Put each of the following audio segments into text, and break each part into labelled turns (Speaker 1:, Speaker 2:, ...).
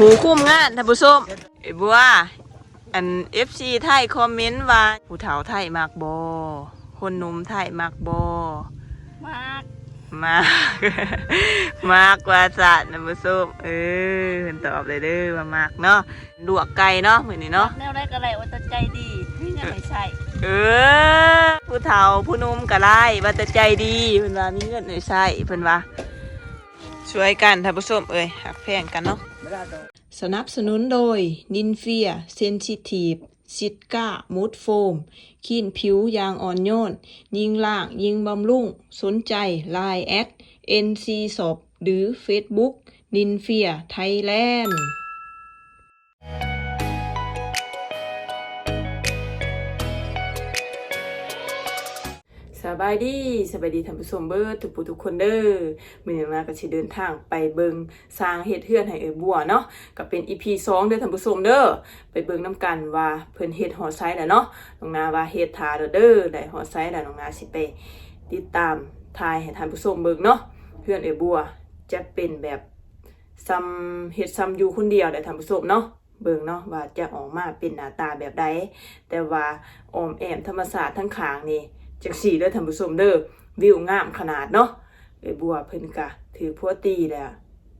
Speaker 1: หูคุ้มงานท่านผู้ชมไอ้บัวอัน FC ไทยคอมเมนต์ว่าผู้เฒ่าไทยมักบ่คนหนุ่มไทยมักบ่
Speaker 2: มาก
Speaker 1: มากมากกว่าสัตว์นะผู้ชมเออเพิ่นตอบเลยเด้อว่ามากเนาะลวกไก่เนาะมื้อนี้เนาะ
Speaker 2: แนวแรกก็เลยว่าจะใจดีนี่ยังไม่ใช่
Speaker 1: เออผู้เฒ่าผู้หนุ่มก็ไล่ว่าแต่ใจดีเพิ่นว่ามีเงินหน่อยใช้เพิ่นว่า ช่วยกันท่านผู้ชมเอ้ยหักแพงกันเนาะสนับสนุนโดยนินเฟียเซนซิทีฟซิตก้ามูดโฟมขีนผิวยางอ่อนโยน ยิงล่าง ยิงบำรุง สนใจ Line แอด NC ศพหรือ Facebook นินเฟียไทยแลนด์ บายดีสบายดีท่านผู้ชมเบิร์ทุกผู้ทุกคนเด้อมือมาก็สิเดินทางไปเบิงสร้างเฮ็ดเฮือนให้เอ้ยบัวเนาะก็เป็น EP 2เด้อท่านผู้ชมเด้อไปเบิงนํกันว่าเพิ่นเฮ็ดหอไซส์แล้วเนาะน้องนาว่าเฮ็ดทาแล้วเด้อได้หอไซส์แล้วน้องนาสิไปติดตามทายให้ท่านผู้ชมเบิงเนาะเฮือนเอ้ยบัวจะเป็นแบบซ้ำเฮ็ดซ้ำอยู่คนเดียวได้ท่านผู้ชมเนาะเบิ่งเนาะว่าจะออกมาเป็นหน้าตาแบบใดแต่ว่าออมแอมธรรมศาสตร์ทั้งขางนี่ จังสี่เด้อท่านผู้ชมเด้อวิวงามขนาดเนาะเอ้บัวเพิ่นกะถือพัวตีแหละ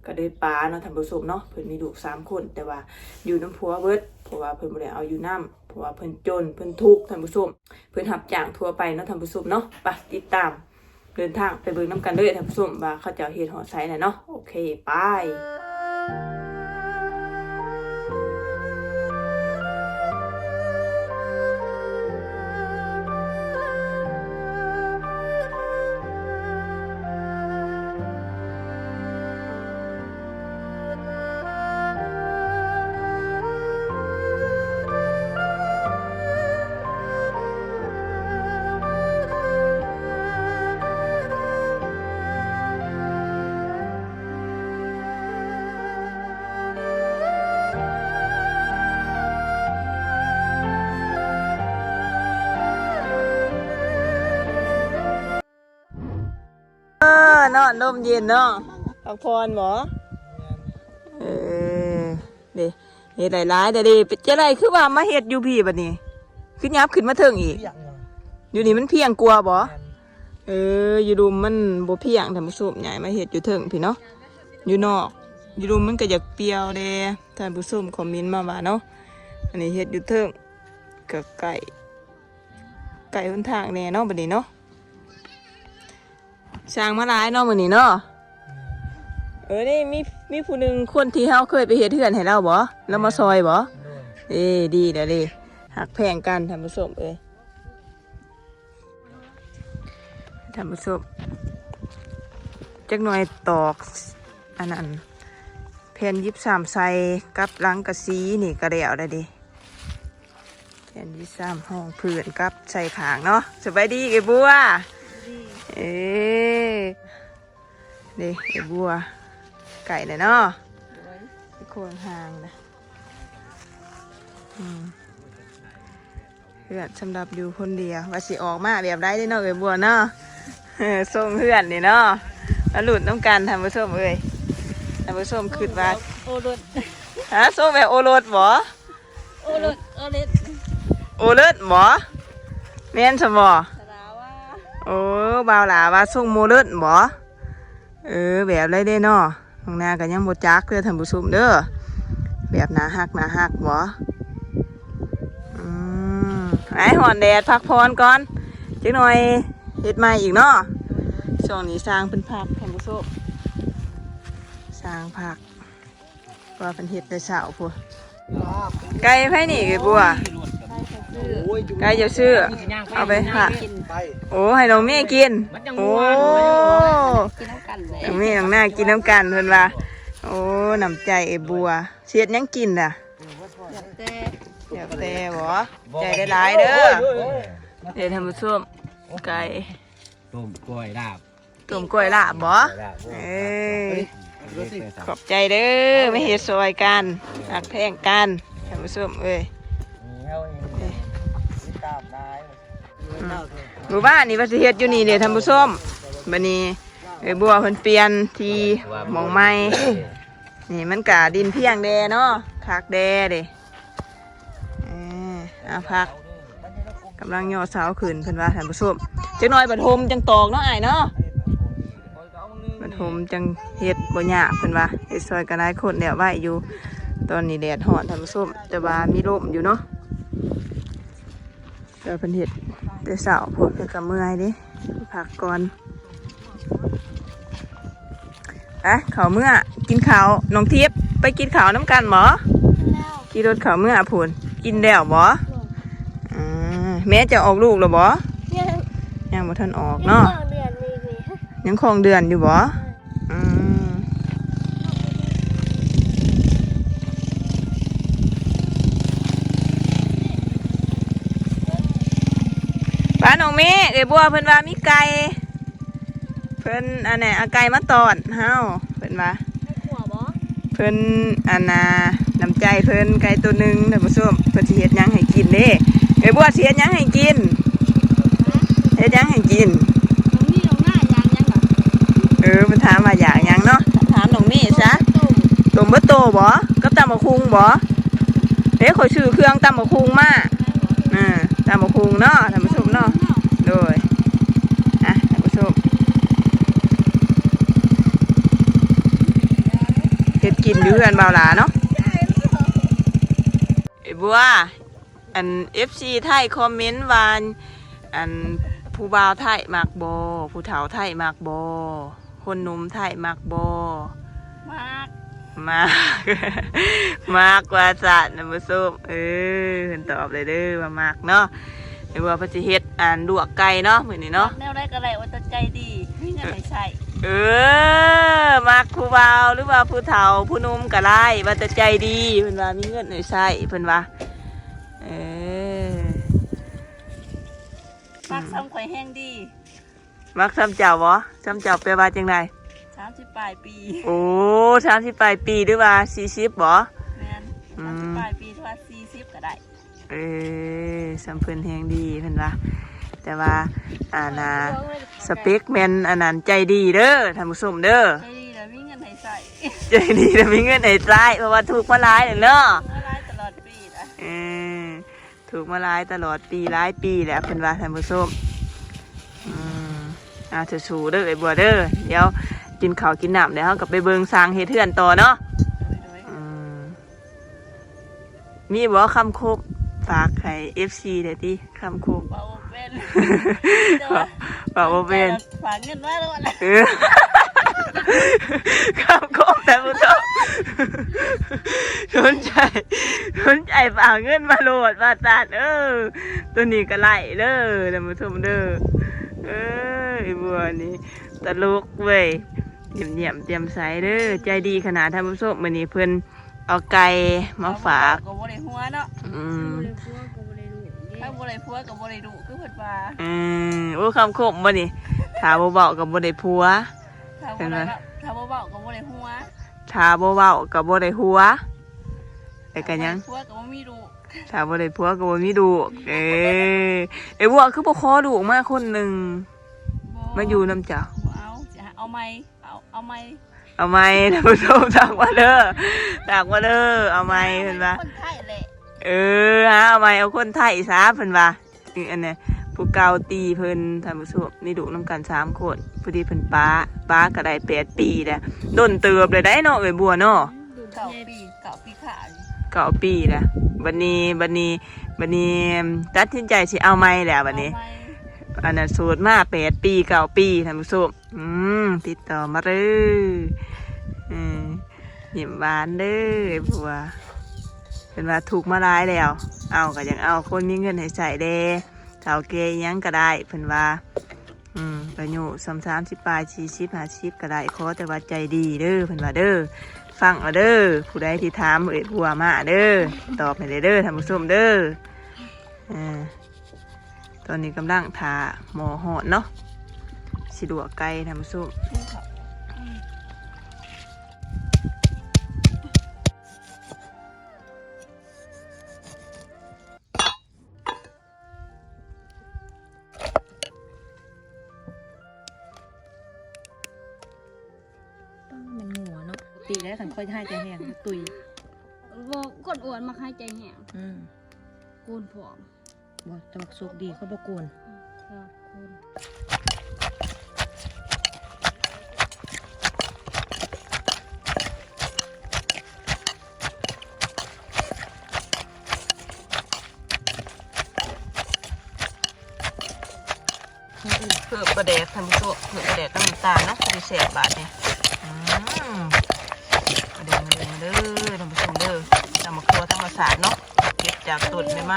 Speaker 1: ก็ได้ปลาเนาะท่านผู้ชมเนาะเพิ่นมีลูกสามคนแต่ว่าอยู่น้ำพัวเบิดเพราะว่าเพิ่นบ่ได้เอาอยู่น้ำเพราะว่าเพิ่นจนเพิ่นทุกข์ท่านผู้ชมเพิ่นรับจ้างทั่วไปเนาะท่านผู้ชมเนาะไปติดตามเดินทางไปเบิ่งน้ำกันเด้อท่านผู้ชมว่าเขาเจะเฮ็ดหอไซน่ะเนาะโอเคไป อเนาะลมเย็นเนาะพักพรหมอเออเด้เฮ็ดหลายๆเด้อดิเป็นจะไรคือว่ามาเฮ็ดอยู่พี่บัดนี้ขึ้นยับขึ้นมาเทิงอีก อยู่นี่มันเพียงกลัวบ่เออ อยู่ดุมมันบ่เพียงท่านผู้ชมใหญ่มาเฮ็ดอยู่เทิงพี่เนาะอยู่นอกอยู่ดุมมันก็อยากเปรียวเด้ท่านผู้ชมคอมเมนต์มาว่าเนาะอันนี้เฮ็ดอยู่เทิงก็ไก่ไก่หนทางแน่เนาะบัดนี้เนาะ ช่างมาหลายเนาะมื้อนี้เนาะเออนี่มีมีผู้หนึ่งคนที่เฮาเคยไปเฮ็ดเฮือนให้เราบ่แล้วมาซอยบ่เอ้ดีเด้อเด้หักแพงกันท่านผู้ชมเอ้ยท่านผู้ชมจักหน่อยตอกอันนั้นแผ่นยิบสามใส่กับลังกระซีนี่กระเดียวได้ดิแผ่นยิบสามห้องพื้นกับใส่ขางเนาะสบายดีไอ้บัว เอ๊นี่ไอ้บัว ไก่เลยเนาะไอ้โคนห่างนะอืมเพื่อนสำหรับอยู่คนเดียวว่าสิออกมาแบบได้ได้เนาะไอ้บัวเนาะเออส่งเพื่อนนี่เนาะแล้วหลุดต้องการทำผู้ชมเอ้ยทำผู้ชมคิดว่า
Speaker 2: โอรส
Speaker 1: ฮะส่งแบบโอรสบ่
Speaker 2: โอรสโอรส
Speaker 1: โอเลิศบ่แม่นสมบ่
Speaker 2: สาราว่า
Speaker 1: โอ้บ่าวหลาว่าส่งโมเลิศบ่เออ แบบไรเด้เนาะน้องนาก็ยังบ่จักเด้อท่านผู้ชมเด้อแบบหนาหักหนาหักบ่อืมไอ้หอนแดดพักพรก่อนจักหน่อยเฮ็ดใหม่อีกเนาะช่วงนี้สร้างเป็นผักท่านผู้ชมสร้างผักว่าเป็นเห็ดแต่เช้าพวไก่ไผ่นี่ไอ้บัว ไก่จะซื้อเอาไปค่ะโอ้ให้น้องเมย์กิน โอ้
Speaker 2: กินน้ำกันเลย
Speaker 1: น้องเมย์น้องหน้ากินน้ำกันเพิ่นว่าโอ้น้ำใจไอ้บัวเสียดหยังกินอะ
Speaker 2: อยากแต่
Speaker 1: เดี๋ยวแต่บ่ใจได้หลายเด้อเดี๋ยวท่านผู้ชมไก่
Speaker 3: ต้มกล้วยลาบ
Speaker 1: ต้มกล้วยลาบบ่เอ้ยขอบใจเด้อไม่เฮ็ดซอยกันหักแพงกันท่านผู้ชมเอ้ย หมู่บ้านนี่ว่าสิเฮ็ดอยู่นี่เด้ท่านผู้ชมบัดนี้เอ้ยบัวเพิ่นเปลี่ยนทีหมองใหม่ นี่มันกะดินเพียงแดเนาะคักแดเด้เอ้ยอาพักกำลังย่อเสาขึ้นเพิ่นว่าท่านผู้ชมจังน้อยบัดโฮมจังตอกเนาะอ้ายเนาะบัดโฮมจังเฮ็ดบ่ยากเพิ่นว่าเฮ็ดซอยกันหลายคนแล้วไว้อยู่ตอนนี้แดดร้อนท่านผู้ชมแต่ว่ามีลมอยู่เนาะ เดี๋ยวเพิ่นเฮ็ดแต่เช้าพุ่นเพิ่นก็เมื่อยเด้พักก่อนไปข้าวเมื่อกินข้าวน้องทิพย์ไปกินข้าวน้ำกันหมอ
Speaker 2: แล้ว
Speaker 1: ขี่รถข้าวเมื่อพุ่นกินแล้วบ่อ่าแม่จะออกลูกแล้วบ่
Speaker 2: ยัง
Speaker 1: ยังบ่ทันออกเนาะ
Speaker 2: สองเดือนนี่มี
Speaker 1: ยังคงเดือนอยู่บ่อืมป้าน้อง เมฆเอ้ยบัวเพิ่นว่ามีไก่เพิ่นอันไหนเอาไก่มาตอนเฮาเพิ่นว่า
Speaker 2: ไม่ขัวบ่
Speaker 1: เพิ่นอันน่ะน้ำใจเพิ่นไก่ตัวหนึงท่านผู้ชมเพิ่นสิเฮ็ดหยังให้กินเด้เอ้ยบัวสิเฮ็ดหยังให้กินเฮ็ดหยังให้กิน
Speaker 2: ตรงนี้ตรงหน้ายางยังแบบ
Speaker 1: เออมันถามว่าอยากหยังเนาะถามน้องเมฆซะ
Speaker 2: ตุ่ม
Speaker 1: ตัวเมื่อโตบ่กับตำบักคุงบ่เด้ขอยชื่อเครื่องตำบักคุงมาอ่าตำบักคุงเนาะท่านผู้ชมเนาะโดยอะท่านผู้ชมเฮ็ด กินอยู่เพื่อนเบาหลาเนาะไอ้บัวอัน FC ไทยคอมเมนต์ว่าอันผู้บ่าวไทยมักบ่ผู้เฒ่าไทยมักบ่คนหนุ่มไทยมักบ่
Speaker 2: มาก
Speaker 1: มากมากกว่าสัตว์นะมุสุมเออเพิ่นตอบเลยเด้อว่ามากเนาะไอ้บัวเพนสิเฮ็ดอ่านลวกไก่เนาะมื้อนี้เนาะ
Speaker 2: แนวได้ก็ได้ว่าจะใจดีไม่เงินไม่ใช่
Speaker 1: เออมักผู้บ่าวหรือว่าผู้เฒ่าผู้หนุ่มก็ได้ว่าแต่ใจดีเพิ่นว่ามีเงินให้ใช้เพิ่นว่าเออ
Speaker 2: มากซ้ำข่อยแห้งดี
Speaker 1: มักซ้ำเจ้าบ่ซ้ำเจ้าแปลว่าจังได
Speaker 2: สามสิบปลายปี
Speaker 1: โอ้30ปลายปีหรือว่า40บ่
Speaker 2: แมนสามสิบปลายปีทั่วสี่สิบก็ได้
Speaker 1: เออสำเพิ่นแฮงดีเพิ่นว่า แต่ว่าอ่านะสเปคแมนอันนั้นใจดีเด้อท่านผู้ชมเด้อ
Speaker 2: ใจดีแล้วมีเงินให้ใส่
Speaker 1: ใจดีแต่มีเงินไอ้ใต้เพราะว่าถูกมาหลายแล้วเนาะ
Speaker 2: เมื่อไรตลอดปีนะ
Speaker 1: เออถูกมาหลายตลอดปีหลายปีแหละเพิ่นว่าท่านผู้ชมอืมอ่าสู้ๆเด้อไอ้บัวเด้อเดี๋ยวกินข้าวกินน้ำเดี๋ยวเฮากลับไปเบิ่งสร้างเฮ็ดเทือนต่อเนาะ
Speaker 2: โดย
Speaker 1: อืมมีบ่คำคบฝากให้ FC ได้ติคำคบ
Speaker 2: เบาเป็น
Speaker 1: ฝากบ่เป็น
Speaker 2: ฝากเงินไว้แล้วนะ
Speaker 1: เออคำคมแต่ผู้ชมสนใจสนใจฝากเงินมาโหลดมาตัดเออ ตัวนี้ก็ไล่เด้อท่านผู้ชมเด้อเออไอ้บัวนี่ตลกเว้ยเยี่ยมเยี่ยมเตรียมใสเด้อใจดีขนาดท่านผู้ชมมื้อนี้เพิ่นเอาไก่มาฝาก
Speaker 2: ก็บ่ได้หัวเนาะ
Speaker 1: อืม
Speaker 2: ถ้าบ่ได้ผัวก็บ่ได้ดุคือเพิ่นว่า
Speaker 1: อืมโอ้คำคมบ่นี่ถาบ่เบากับบ่ได้ผัว
Speaker 2: ถ้าบ่ได้ถ้าบ่เว้าก็บ่ได้หัว
Speaker 1: ถาบ่เบากับบ่ได้หัวแต่กันยัง
Speaker 2: ผัวก็บ่มีดุ
Speaker 1: ถ้าบ่ได้ผัวก็บ่มีลูกเอ้ยไอ้บัวคือบ่ขอลูกมาคนหนึงมาอยู่นำเจ้า
Speaker 2: เอาจะเอาไม้เอาเอาไม้
Speaker 1: เอาไหมท่านผู้ชมถากมาเด้อถากมาเด้อเอาไหมเพิ่นว่า
Speaker 2: คนไทยแหละ
Speaker 1: เออฮะเอาไหมเอาคนไทยซะเพิ่นว่านี่อันเนี้ยผู้เก่าตีเพิ่นท่านผู้ชมนี่ดุนํกันสามคนพอดีเพิ่นป้าป้าก็ได้แปดปีแล้วโดนเติบเลยได้เนาะเอ้ยบัวเนาะ
Speaker 2: เก้าปีเก้าปีขาด
Speaker 1: เก้าปีแล้วบัดนี้บัดนี้บัดนี้ตัดสินใจสิเอาไหมแล้วบัดนี้
Speaker 2: เอาไม้
Speaker 1: อันนั้นสูตรมาแปดปีเก้าปีท่านผู้ชมอืมติดต่อมาเลยอืมยิ้มหวานเด้อไอ้บัว เป็นว่าถูกมาลายแล้ว เอาก็ยังเอาคนมีเงินให้ใส่เด้เท่าเกยยังก็ได้เพิ่นว่า อืมประโยชน์สามสามสิบปลายสี่สิบห้าสิบก็ได้ขอแต่ว่าใจดีเด้อเพิ่นว่าเด้อฟังเอาเด้อผู้ใดที่ถามเอ็ดบัวมาเด้อตอบให้ได้เด้อท่านผู้ชมเด้ออ่าตอนนี้กำลังทาหมอหอดเนาะสิดัวไก่ทำซุป
Speaker 4: ดีแล้วขันค่อย ให้ใจแห้งตุย
Speaker 5: บอกกดอวดมาให้ใจแหง
Speaker 4: อืม
Speaker 5: โกนผอม
Speaker 4: บอกจะบักสุกดีเขาบอกโกน
Speaker 5: ครับโกน
Speaker 1: เพิ่มประเดกทำโซ่เพิ่มประเดกกับน้ำตาลเนาะดีเสียบาทเนี่ยอืมมาเด้อมาเด้อมาเด้อท่านผู้ชมเด้อตำมะครัวธรรม ศาสตร์เนาะเก็บจากตุ่นไหมไหม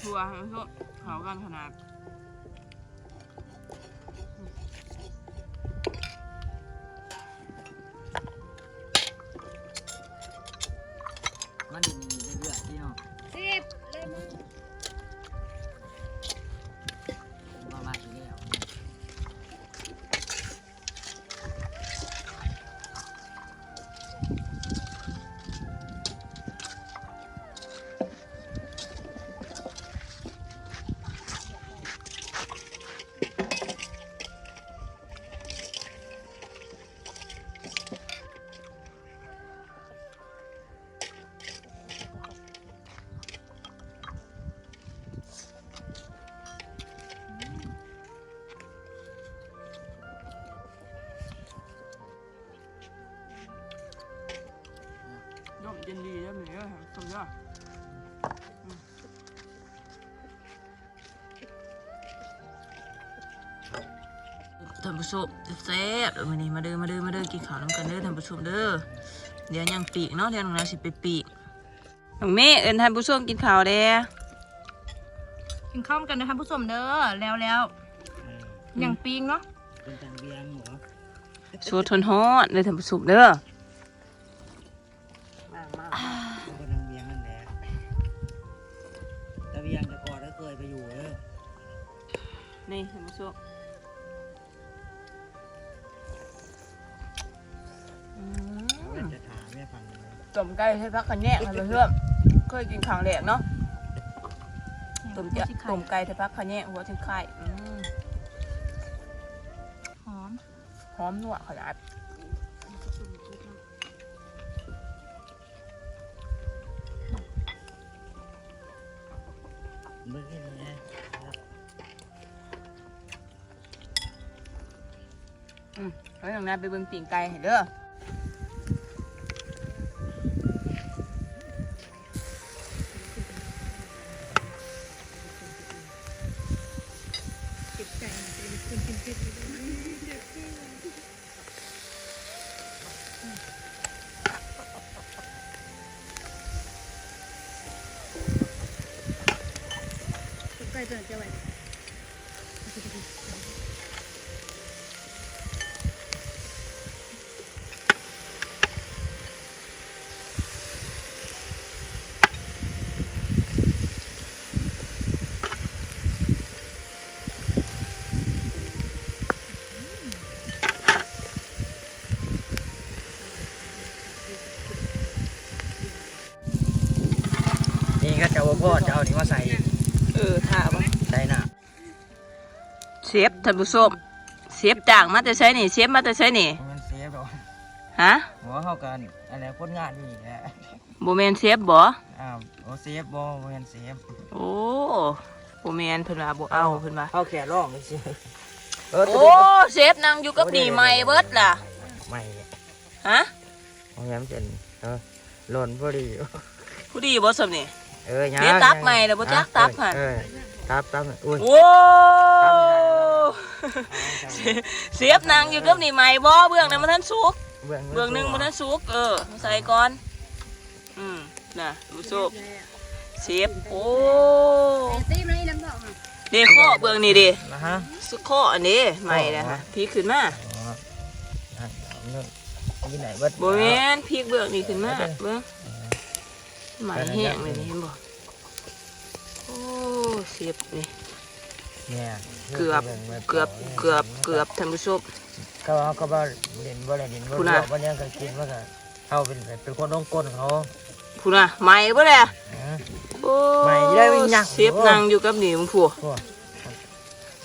Speaker 1: ครัวเขากันขนาดานผู้ชมแซ่บเออมานี่มาเด้อมาเด้อมาเด้อกินข้าวน้ำกันเด้อท่านผู้ชมเด้อเดี๋ยวยังปีกเนาะเดี๋ยวน้องนาสิไปปีกน้องเมย์เอิญท่านผู้ชมกินข้าวเด้อ
Speaker 4: กินข้าวกันนะคะผู้ชมเด้อแล้วแล้วอย่างปิงเนาะ
Speaker 3: เป็นจังเบียงเหรอ
Speaker 1: โชว์ทนฮอดเด้อท่านผู้ชมเด้อ
Speaker 3: ต้
Speaker 1: มไก่ให้พักกันแยกค่ะเพื่อนเคยกินครั้งแรกเนาะต้มจะต้มไก่ให้พักกันแยกหัวถึงไข่อืม
Speaker 4: หอม
Speaker 1: หอมนัวขนาด
Speaker 3: เมื่อกี้นี้
Speaker 1: อืมแล้วอย่างนั้นไปเบิ่งปิ่งไก่ให้เด้อ
Speaker 3: เอานี่มาใส่
Speaker 1: เออถ้าบ่
Speaker 3: ใส่น่ะ
Speaker 1: เชฟท่านผู้ชมเชฟจ้างมาแต่ใช้นี่เชฟมาแต่ใช้นี่
Speaker 3: มันเซฟหรอ
Speaker 1: ฮะ
Speaker 3: หัวเข้ากันอะไรคนงานนี่แหละ
Speaker 1: บ่แม่นเชฟบ่
Speaker 3: อ้าวโอเซฟบอเวนเซฟ
Speaker 1: โอ้บ่แม่นเพิ่นว่าบ่เอาเพิ่นว่า
Speaker 3: เข้าแค่ร่องนี่สิเออ
Speaker 1: โอ้เชฟนั่งอยู่กับนี่ใหม่เบิดล่ะ
Speaker 3: ไม่เนี่ย
Speaker 1: ฮะ
Speaker 3: ของแย้มเจนเออหล่นพอดี
Speaker 1: ผู้ดีบ่สำนี่
Speaker 3: เออยัง
Speaker 1: เดี๋ยวตับใหม่เดี๋ยวบ่จักตับหั่น
Speaker 3: เออตับตับอุ้ย
Speaker 1: โอ้เชฟนั่งอยู่กับนี่ใหม่บ่เบื้องนั้นมันทันสุก
Speaker 3: เบื้อง
Speaker 1: เบื้องหนึงมันนั้นสุก เออใส่ก่อน อืมน่ะดูสุกเชฟโอ้
Speaker 5: ไอ้ซีมนี่น้ำบอกอะ
Speaker 1: เด้ข้อเบื้องนี่เด้
Speaker 3: นะฮะ
Speaker 1: สุกข้ออันนี้ใหม่นะฮะพลิกขึ้นมา
Speaker 3: อ๋ออะเอาเงินที่ไหนเบิด
Speaker 1: โบแมนพลิกเบื้องนี่ขึ้นมาเบื้องใหม่แห้งเลยนี่เห็นบ่โอ้เชฟนี่
Speaker 3: เนี่ย
Speaker 1: เกือบเกือบเกือบเกือบท่านผู้ชม
Speaker 3: เขาเขาก็บ่เล่นบ่ได้เล่นบ่
Speaker 1: คุณ
Speaker 3: รู้
Speaker 1: น่ะ
Speaker 3: ว่ายังก็กินว่าก็เขาเป็นเป็นคนต้องก้นเขา
Speaker 1: พูน่ะใหม่บ่เลย
Speaker 3: ฮะ
Speaker 1: โอ้
Speaker 3: ใหม่ได้ไม่ยัก
Speaker 1: เชฟนั่งอยู่กับนี่มึงผัว
Speaker 3: พวก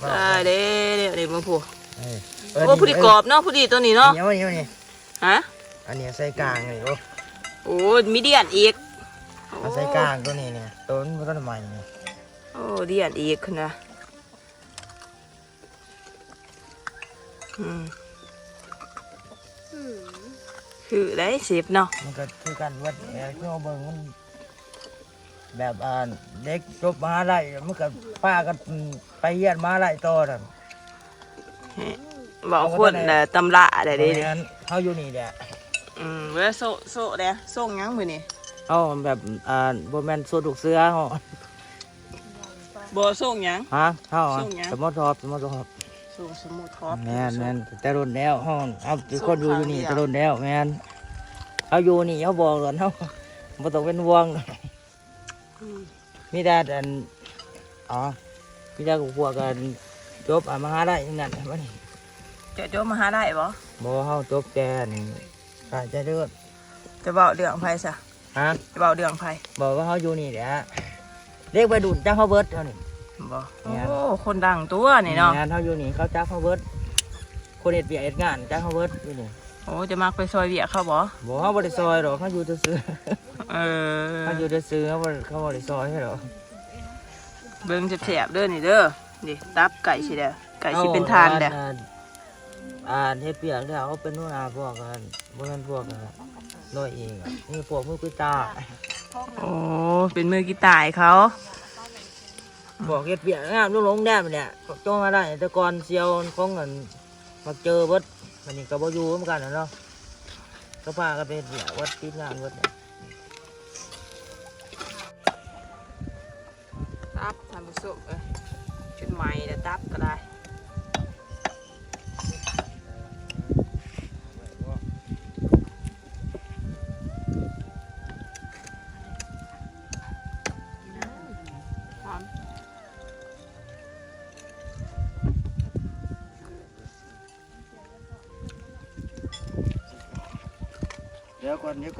Speaker 1: ได้เด้เด้เด้มึงผัว
Speaker 3: เออ
Speaker 1: โอ้ผู้ดีกรอบเนาะผู้ดีตัวนี้เนาะ
Speaker 3: เดี๋ยวนี่
Speaker 1: ฮะ
Speaker 3: อันนี้ใส่กลางเลยโอ้
Speaker 1: โอ้มีเดียนอีก
Speaker 3: เอาใส่กลางตัวนี้เนี่ยต้นมันก็ใหม่เนี่ย
Speaker 1: โอ้เดียนอีกขึ้นนะอืม
Speaker 5: อืม
Speaker 1: คือได้เชฟเนาะ
Speaker 3: มันก็คือการวัดแอร์ที่เราเบิ่งมันแบบอ่าเด็กจบมหาลัยมันก็ป้ากันไปเรียนมหาลัยต่อนั่น
Speaker 1: บอกคนน่ะตำละได้เด้
Speaker 3: เพราะงั้นเขาอยู่นี่แหละ
Speaker 1: อืมเวลาโซโซเด้ส่งหยังมื้อนี่
Speaker 3: เขาแบบอ่าบ่แม่นโซถูกเสื้อเขา
Speaker 1: บ่ส่งหยัง
Speaker 3: ฮะเขาอะ
Speaker 1: ส่งหยัง
Speaker 3: สมมติสอบสมมติสอบ
Speaker 1: ส่งสมุดท็อป
Speaker 3: แม่นแม่นแต่รุ่นแล้วเขาเอาทุกคนอยู่อยู่นี่
Speaker 1: ส่งครั้งเดียว
Speaker 3: แต่รุ่นแล้วแม่นเขาอยู่นี่เขาบอกก่อนเขาบ่ต้องเป็นห่วง
Speaker 1: อืม
Speaker 3: มีแต่อันอ๋อมีแต่พวกกันจบอะมหาลัยนั่นมัน
Speaker 1: เจะโจมมาหาได้บ่
Speaker 3: บ่เฮาจบแกนี่กาจะเลือด
Speaker 1: จะเว้าเรื่องไผซะ
Speaker 3: ฮะ
Speaker 1: จะเว้าเรื่องไผ
Speaker 3: บอกว่าเฮาอยู่นี่แหละเรียกไปดุนจ้าเขาเบิดเท่านี้
Speaker 1: บ่
Speaker 3: แม่น
Speaker 1: โอ้ คนดังตัวนี่เนาะ
Speaker 3: งานเฮาอยู่นี่เขาจ้าเขาเบิดคนเฮ็ดเวียกเฮ็ดงานจ้าเขาเบิดอยู่นี่
Speaker 1: โอ้จะมักไปซอยเวียกเขาบ่
Speaker 3: บ่เฮาบ่ได้ซอยหรอกเขาอยู่ซื่อ
Speaker 1: เออ
Speaker 3: ๆเขาอยู่ซื่อๆเขาบ่เขาบ่ได้ซอยให้หรอก
Speaker 1: เบิ่งแสบๆเด้อนี่เด้อนี่ตับไก่สิเด้อไก่สิเป็นทานเด้อ
Speaker 3: อ่อ่านเฮ็ดเวียกแล้วเขาเป็นหัวหน้าพวกกันบ่แม่นพวกอะ น้อยเองอะนี่พวกมือกุตา
Speaker 1: โอ้เป็นมือกีตาร์เขา
Speaker 3: บอกเฮ็ดเวียกงามลูกหลงแดมเนี่ยจ้องมาได้แต่ก่อนเซียวของเงินมาเจอเบิดมันนี่ก็บ่อยู่เหมือนกันน่ะเนาะก็พากันไปเฮ็ดเวียกวัดติดงานเบิดเนี่ย
Speaker 1: ตับท่านผู้ชมเอ้ยชุดใหม่เด้อตับก็ได้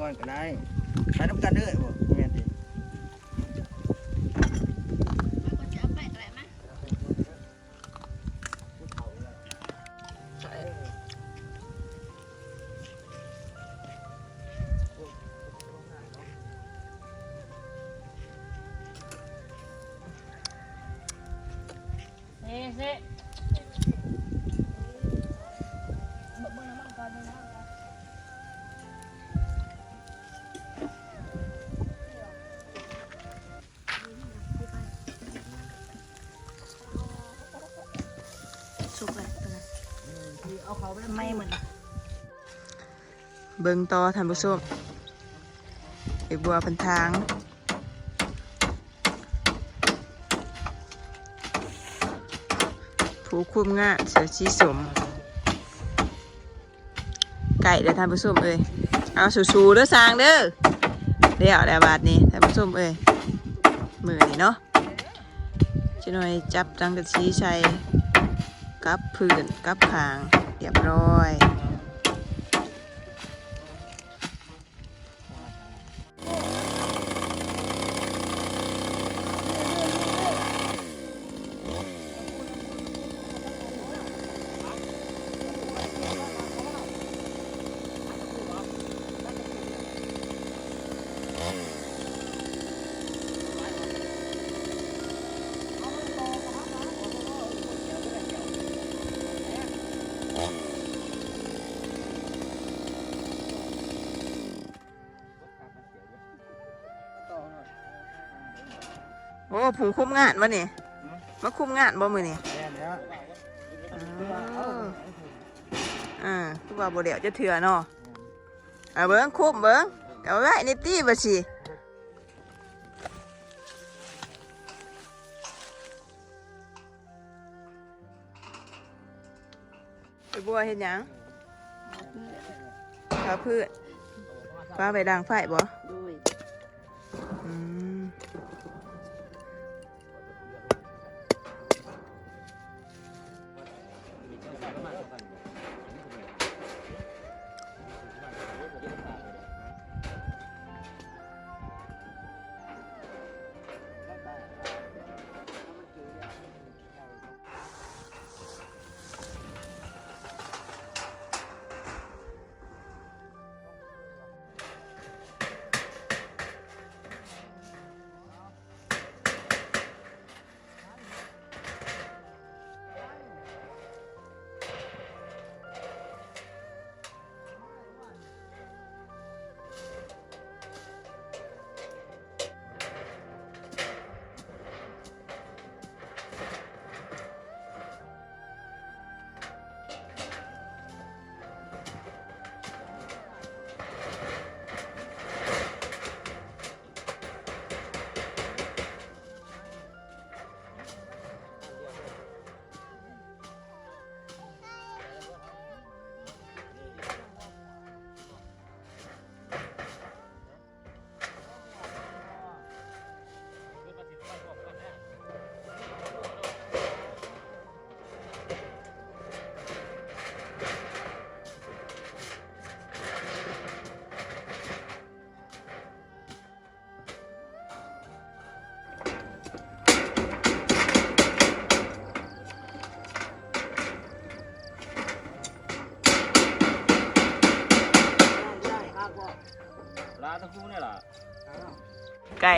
Speaker 3: ก่อนก็ได้ไปน้ำกันเด้อบ่
Speaker 5: ตัวนั้นไม่เหมือน
Speaker 1: เบิงต่อท่านผู้ชมไอบัวพันทางผู้คุมงาเสือชีสม ไก่เด้อท่านผู้ชมเอ้ยเอาสูๆเด้อสางเด้อเดี๋ยวแล้วบาทนี้ท่านผู้ชมเอ้ยมือนี่เนาะจะหน่อยจับจังกะชีใช้กับพื้นกับขาง เรียบร้อย อ้ผู้คุมงานวะนี่มาคุมงานบ่มือนี่
Speaker 3: แม่นแล้ว
Speaker 1: อ่าคือว่าบ่เดี๋ยวจะเถื่อเนาะ
Speaker 3: อืม
Speaker 1: เอาเบิ้งคุบเบิ้งเอาไว้ในตีบ่สิไอ้บัวเห็นหยังพาพืชพาไปดังไฟบ่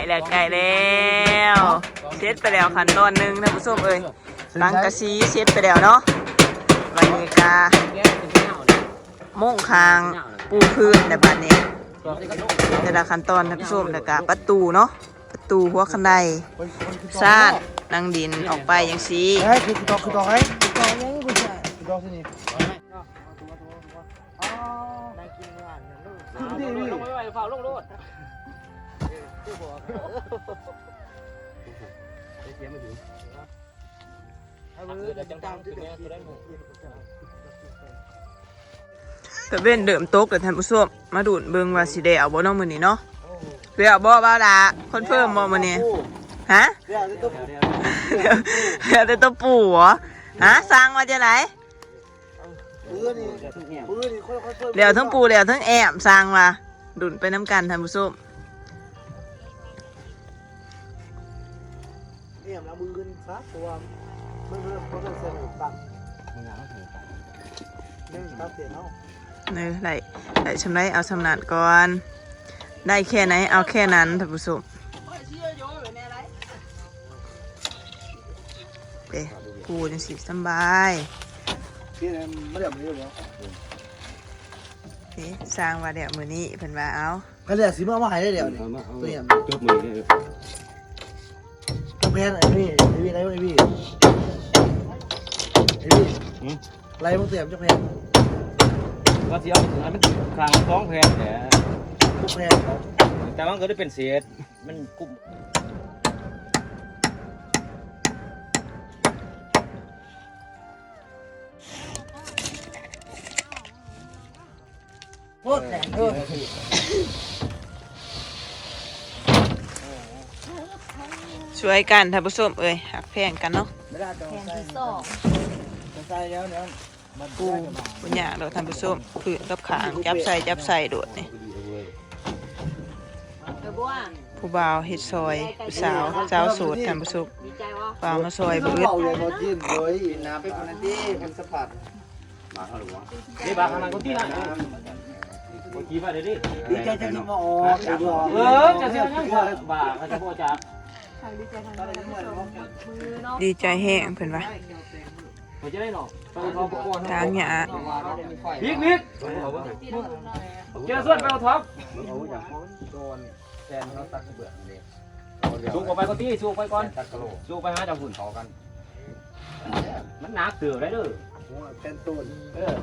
Speaker 1: แล้วไก่แล้วเสร็จไปแล้วขั้นตอนหนึ่งท่านผู้ชมเอ้ยตังกะซีเสร็จไปแล้วเนาะวันนี้กามุ่งคางปูพื้นในบ้านนี้แต่ละขั้นตอนท่านผู้ชมแล้วก็ประตูเนาะประตูหัวคันไดซาดนังดินออกไปอย่างสี
Speaker 3: เฮ้ยคือดอกคือดอกเฮ้ยดอกยังกูใช่ดอกสินี่อ๋อได้กินหวานนะลูก
Speaker 6: ลงไปไว้ฝ่าลงโลด
Speaker 3: เอามือเดี๋ยวจังตามที่เด็กกิน
Speaker 1: ก็เว้นเดิมตกแต่ท่านผู้ชมมาดูดเบิงว่าสิได้เอาบ่เน้องมือนี้เนาะเดี๋ยวบ่บ่าวดาคอนเฟิร์มบ่มือนี้ฮะ
Speaker 3: เดี๋ยวจะต้อง
Speaker 1: เดี๋ยวแต่ตัวปู่เหรอฮะสร้างมาจะไหน
Speaker 3: เดี๋
Speaker 1: ยวทั้งปู่เดี๋ยวทั้งแอบสร้างมาดุนไปน้ำกันท่านผู้ชม
Speaker 3: เนี่ยเอามือขึ้นซะตัวมันเริ่มเขาจะเซ็นตังค์เรื่องตัดเสียเนาะ
Speaker 1: เนอไหลไหลชำไรเอาชำนาญก่อน ได้แค่ไหนเอาแค่นั้นท่านผู้ชมเด้ปู่จังสิสำบาย
Speaker 3: ที่นั่นไม่ได้มือหรอ
Speaker 1: เด้สร้างว่าเดี๋ยวมื้อนี้เพิ่นว่าเอา
Speaker 3: ก็เลยสีมาว่าให้ได้เดี๋ยวนี่ตัวอย่าง
Speaker 6: จบมือ เลย
Speaker 3: ต้องแพนไอ้พี่ไอ้พี่ไรบ้างไอ้พี่ไอ้พี่ไรบ้างเสียมจะแพน
Speaker 6: ว่าที่เอาถึงมันคางท้องแพนแต่
Speaker 3: ทุกแพน
Speaker 6: แต่มันก็ได้เป็นเศษมันกุ่ม
Speaker 3: โคตรแข็งเออ
Speaker 1: ช่วยกันท่านผู้ชมเอ้ยหักแพงกันเนาะ
Speaker 3: ไม่ได้ต้องใส่ใส่แล้วเนี่ยมัน
Speaker 1: ปู่บ่ยากดอกท่านผู้ชมพื้นกับขางจับใส่จับใส่โดดนี่
Speaker 2: เออบัว
Speaker 1: ผู้บ่าวเฮ็ดซอยผู้สาวสาวโสดท่านผู้ชม
Speaker 2: ดีใจวะ
Speaker 1: บ่าวมาซอยบ่
Speaker 3: เบ
Speaker 1: อึดา
Speaker 3: เลยพอจิ้มเลยน้ำเป็นคนนั้นที่มันสะพัด
Speaker 6: นี่บาขนาดคนที่นั่นเมื่อกี้ว่าเดี๋ยวดิ
Speaker 3: ดีใจจะกินมาออกดีกว่า
Speaker 6: เออจะเสียยังบ่บาเขาจะบ่จั
Speaker 1: ดีใจแห้งเพิ่นว่า
Speaker 6: เขาจะได้หนอไปเอาท็อปก่อน
Speaker 1: ทางหยา
Speaker 6: บิ๊กบิ๊กเจอส่วนไปเอาท็อปสูงออกไปก็ตีสูงไปก่อนสูงไปหาจับหุ่นเขากัน มันหนักเตือได้ด้อ
Speaker 3: เป็นต้น
Speaker 6: เออ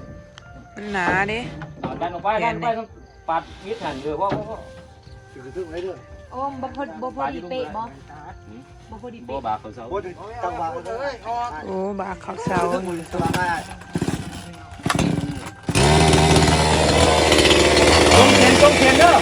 Speaker 1: มันหนาด้
Speaker 6: เอาดันออกไปดันไปปัดมิดหันเออว่าว่า
Speaker 4: โอ้บ่พอบ่พอดีเป๊ะบ่บ่พอดี
Speaker 6: บ่
Speaker 4: เป๊ะ
Speaker 6: บาเขาเซา
Speaker 3: จังหวะเลย
Speaker 1: โอ้บาข้าวเสา
Speaker 3: ตัวมา
Speaker 6: ต้องเขียนต้องเขียนเด้อ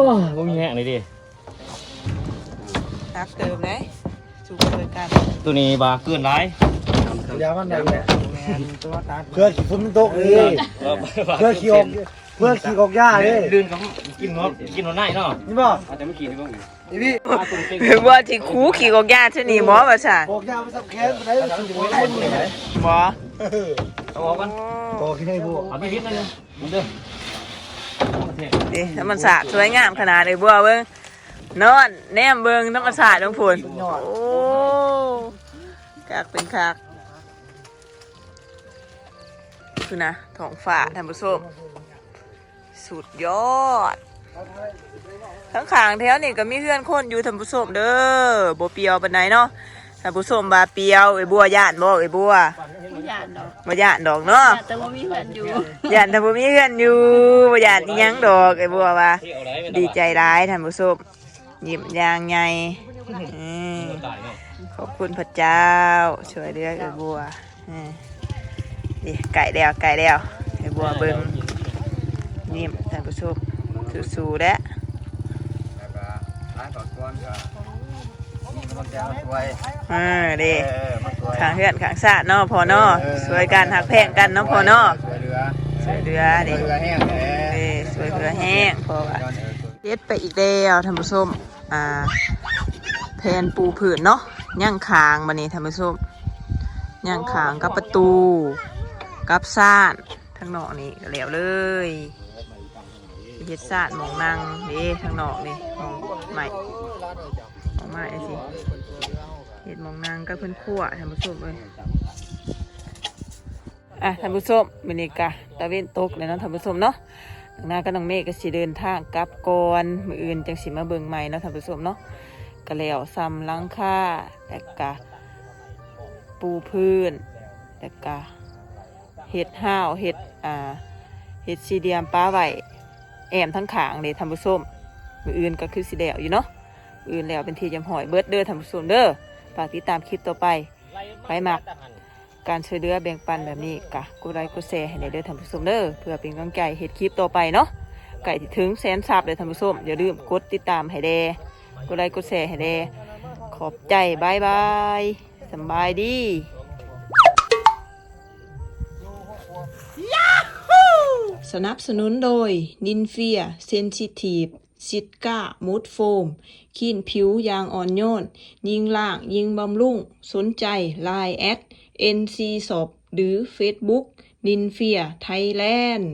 Speaker 6: โอ้บ่มีแห้งเลยดิ
Speaker 1: นักเติมเลยสูบเลยกัน
Speaker 6: ตัวนี้บาเกินหลาย
Speaker 3: เดี๋ยวมันได้แหละตัวตาเพื่อขี้ฝุ่นมันตกเลย เพื่อขี้ออกเพื่อขี้ออกหญ้าเลย
Speaker 6: ลื่นเขากินเนาะกินเนาะได้เนาะ
Speaker 3: นี่บ่
Speaker 6: อาจจะไม่กินได้บ้าง
Speaker 3: นี่พี่
Speaker 1: คือว่าที่คูขี่กอกยาชนีหมอว่าซั่น
Speaker 3: ออกหญ้ามันสับแขนไปได้สูงไว้คนเลย
Speaker 1: หมอ
Speaker 6: เอาออกกัน
Speaker 3: โตขึ้นให้พวก
Speaker 6: เอาพี่พิษนั่นนึงมันเด้อ
Speaker 1: นี่ธรรมศาสตร์สวยงามขนาดเลยบัวเบิ่งนอนแนมเบิ่งธรรมศาสตร์ทั้งพุ่นโอ้คักเป็นคักคือนะท้องฟ้าท่านผู้ชมสุดยอดทั้งขางแถวนี่ก็มีเพื่อนคนอยู่ท่านผู้ชมเด้อบ่เปียวปานใดเนาะท่านผู้ชมว่าเปียวไอ้บัวย่านบ่ไอ้บัวา
Speaker 2: นดอก
Speaker 1: บ่ย่านดอกเนาะ
Speaker 2: แต่ว่ามีเพื่อนอยู่
Speaker 1: ย่านท่านผู้มีเพื่อนอยู่บ่ย่านอีหยังดอกไอ้บัวว่า
Speaker 6: ที่เอาไรมัน
Speaker 1: ดีใจร้ายท่านผู้ชมยิ้มอย่างไงอืม
Speaker 6: ตายเนาะ
Speaker 1: ขอบคุณพระเจ้า ช่วยเหลือไอ้บัวอืมดีไก่แล้วไก่แล้วไอ้บัวเบิ่งยิ้มท่านผู้ชมสู้ๆแล้ว
Speaker 3: ร้านก่อนก่อนก็นี่ มันจะสวย
Speaker 1: เออเดี
Speaker 3: เออมันสวย
Speaker 1: ขางเฮือนขางสาดเนาะพอเนาะสวยกันหักแพงกันเนาะพอเนาะ
Speaker 3: สวยเรือ
Speaker 1: สวยเรือ
Speaker 3: ส
Speaker 1: ดิ
Speaker 3: วยเรือแห้งแท้
Speaker 1: เอ้สวยเรือแห้งพอว่า เด็ดไปอีกแล้วท่านผู้ชมอ่าแผนปูผืนเนาะย่างคางมานี่ท่านผู้ชมย่างคางกับประตู กับซ่านทั้งนอกนี่ก็แล้วเลยเฮ็ดซ่านหมองนั่งนี่ทั้งนอกนี่หมองใหม่ห มองใหม่สิเฮ็ดมองนั่งกับเพื่อนขั้วท่านผู้ชมเอ้ยอะท่านผู้ชมมินิกะตะเวนตกเลยเนาะท่านผู้ชมเนาะทางหน้าก็น้องเมฆก็สิเดินทางกลับก่อนมืออื่นจังสิมาเบิ่งใหม่เนาะท่านผู้ชมเนาะก็แล้วซ้ำหลังคาแต่กะปูพื้นแต่กะเห็ดห้าวเห็ดอ่าเห็ดซีเดียมปลาไหวแอมทั้งขางเลยทำผู้ส้มมืออื่นก็คือสีแดวอยู่เนาะ อื่นแล้วเป็นทีจำหอยเบิร์ดเด้อทำผู้ส้มเด้อฝากติดตามคลิปต่อไปไปมักการช่วยเหลือแบ่งปันแบบนี้กะกดไลค์กดแชร์ให้ในเด้อทำผู้ส้มเด้อเพื่อเป็นกำลังใจเห็ดคลิปต่อไปเนาะไก่ที่ถึงแสนซับเลยทำผู้ส้มอย่าลืมกดติดตามให้แดกดไลค์กดแชร์ให้แดขอบใจบายบายสบายดีสนับสนุนโดยนินเฟียเซนซิทีฟ ซิตก้ามูดโฟมขีนผิวยางอ่อนโยน ยิงล่าง ยิงบำรุง สนใจ Line แอด NC ศพหรือ Facebook นินเฟีย ไทยแลนด์